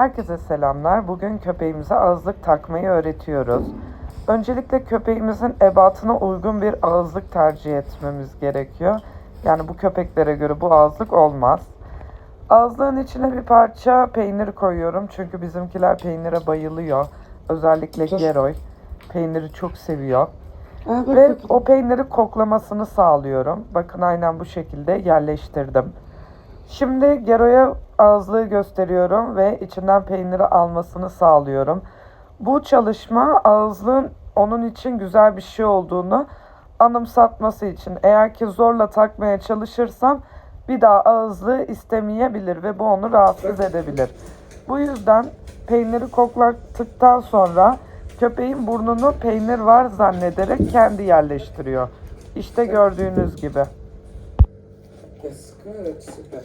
Herkese selamlar. Bugün köpeğimize ağızlık takmayı öğretiyoruz. Öncelikle köpeğimizin ebatına uygun bir ağızlık tercih etmemiz gerekiyor. Yani bu köpeklere göre bu ağızlık olmaz. Ağızlığın içine bir parça peynir koyuyorum. Çünkü bizimkiler peynire bayılıyor. Özellikle Geroy peyniri çok seviyor. Ve o peyniri koklamasını sağlıyorum. Bakın aynen bu şekilde yerleştirdim. Şimdi Gero'ya ağızlığı gösteriyorum ve içinden peyniri almasını sağlıyorum. Bu çalışma ağızlığın onun için güzel bir şey olduğunu anımsatması için. Eğer ki zorla takmaya çalışırsam bir daha ağızlığı istemeyebilir ve bu onu rahatsız edebilir. Bu yüzden peyniri koklattıktan sonra köpeğin burnunu peynir var zannederek kendi yerleştiriyor. İşte gördüğünüz gibi. Qu'est-ce que tu sais pas